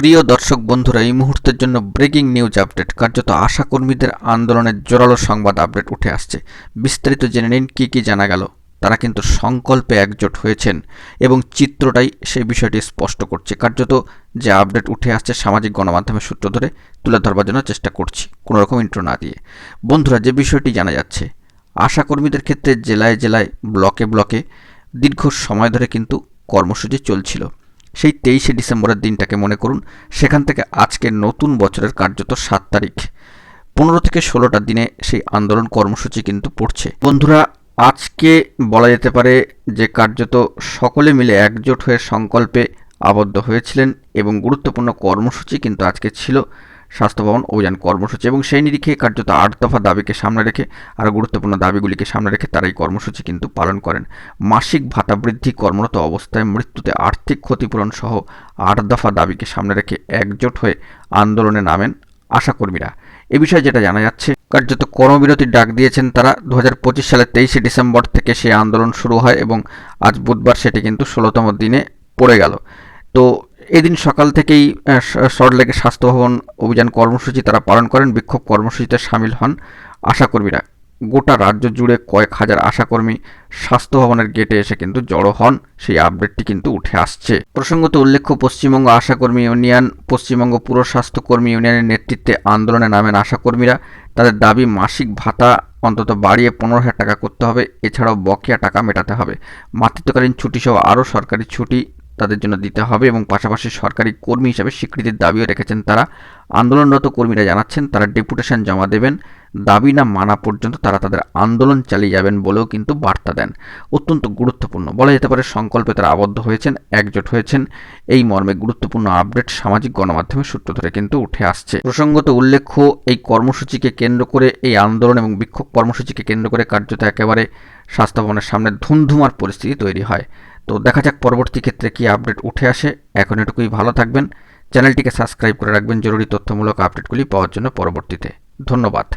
প্রিয় দর্শক বন্ধুরা, এই মুহূর্তের জন্য ব্রেকিং নিউজ আপডেট কার্যত আশাকর্মীদের আন্দোলনের জোরালো সংবাদ আপডেট উঠে আসছে। বিস্তারিত জেনে নিন কী কী জানা গেল। তারা কিন্তু সংকল্পে একজোট হয়েছেন এবং চিত্রটাই সেই বিষয়টি স্পষ্ট করছে। কার্যত যে আপডেট উঠে আসছে সামাজিক গণমাধ্যমের সূত্র ধরে, তুলে ধরবার জন্য চেষ্টা করছি, কোনো রকম ইন্ট্রো না দিয়ে। বন্ধুরা, যে বিষয়টি জানা যাচ্ছে, আশাকর্মীদের ক্ষেত্রে জেলায় জেলায়, ব্লকে ব্লকে দীর্ঘ সময় ধরে কিন্তু কর্মসূচি চলছিল। সেই তেইশে ডিসেম্বরের দিনটাকে মনে করুন, সেখান থেকে আজকের নতুন বছরের কার্যত সাত তারিখ। পনেরো থেকে ষোলোটা দিনে সেই আন্দোলন কর্মসূচি কিন্তু পড়ছে। বন্ধুরা, আজকে বলা যেতে পারে যে কার্যত সকলে মিলে একজোট হয়ে সংকল্পে আবদ্ধ হয়েছিলেন এবং গুরুত্বপূর্ণ কর্মসূচি কিন্তু আজকে ছিল। স্বাস্থ্য ভবন অভিযান কর্মসূচি এবং সেই নিরিখে কার্যত আট দফা দাবিকে সামনে রেখে, আরও গুরুত্বপূর্ণ দাবিগুলিকে সামনে রেখে তারা এই কর্মসূচি কিন্তু পালন করেন। মাসিক ভাতা বৃদ্ধি কর্মরত অবস্থায় মৃত্যুতে আর্থিক ক্ষতিপূরণ সহ আট দফা দাবিকে সামনে রেখে একজোট হয়ে আন্দোলনে নামেন আশাকর্মীরা। এ বিষয়ে যেটা জানা যাচ্ছে, কার্যত কর্মবিরতির ডাক দিয়েছেন তারা। দু হাজার পঁচিশ সালের তেইশে ডিসেম্বর থেকে সেই আন্দোলন শুরু হয় এবং আজ বুধবার সেটি কিন্তু ষোলোতম দিনে পড়ে গেল। তো এদিন সকাল থেকেই সল্টলেকের স্বাস্থ্য ভবন অভিযান কর্মসূচি তারা পালন করেন। বিক্ষোভ কর্মসূচিতে সামিল হন আশাকর্মীরা। গোটা রাজ্য জুড়ে কয়েক হাজার আশাকর্মী স্বাস্থ্য ভবনের গেটে এসে কিন্তু জড়ো হন। সেই আপডেটটি কিন্তু উঠে আসছে। প্রসঙ্গত উল্লেখ্য, পশ্চিমবঙ্গ আশাকর্মী ইউনিয়ন, পশ্চিমবঙ্গ পুর স্বাস্থ্যকর্মী ইউনিয়নের নেতৃত্বে আন্দোলনে নামেন আশাকর্মীরা। তাদের দাবি, মাসিক ভাতা অন্তত বাড়িয়ে পনেরো হাজার টাকা করতে হবে। এছাড়াও বকেয়া টাকা মেটাতে হবে। মাতৃত্বকালীন ছুটি সহ আরও সরকারি ছুটি তাদের জন্য দিতে হবে এবং পাশাপাশি সরকারি কর্মী হিসাবে স্বীকৃতির দাবিও রেখেছেন তারা। আন্দোলনরত কর্মীরা জানাচ্ছেন, তারা ডেপুটেশন জমা দেবেন। দাবি না মানা পর্যন্ত তারা তাদের আন্দোলন চালিয়ে যাবেন বলেও কিন্তু বার্তা দেন। অত্যন্ত গুরুত্বপূর্ণ। বলা যেতে পারে, সংকল্পে তারা আবদ্ধ হয়েছেন, একজোট হয়েছেন। এই মর্মে গুরুত্বপূর্ণ আপডেট সামাজিক গণমাধ্যমের সূত্র ধরে কিন্তু উঠে আসছে। প্রসঙ্গত উল্লেখ্য, এই কর্মসূচিকে কেন্দ্র করে এই আন্দোলন এবং বিক্ষোভ কর্মসূচিকে কেন্দ্র করে কার্যত একেবারে স্বাস্থ্য ভবনের সামনে ধুমধুমার পরিস্থিতি তৈরি হয়। তো দেখা যাক পরবর্তী ক্ষেত্রে কি আপডেট উঠে আসে। এখন এটুকুই ভালো থাকবেন। চ্যানেলটিকে সাবস্ক্রাইব করে রাখবেন। জরুরি তথ্যমূলক আপডেটগুলি পাওয়ার জন্য পরবর্তীতে। ধন্যবাদ।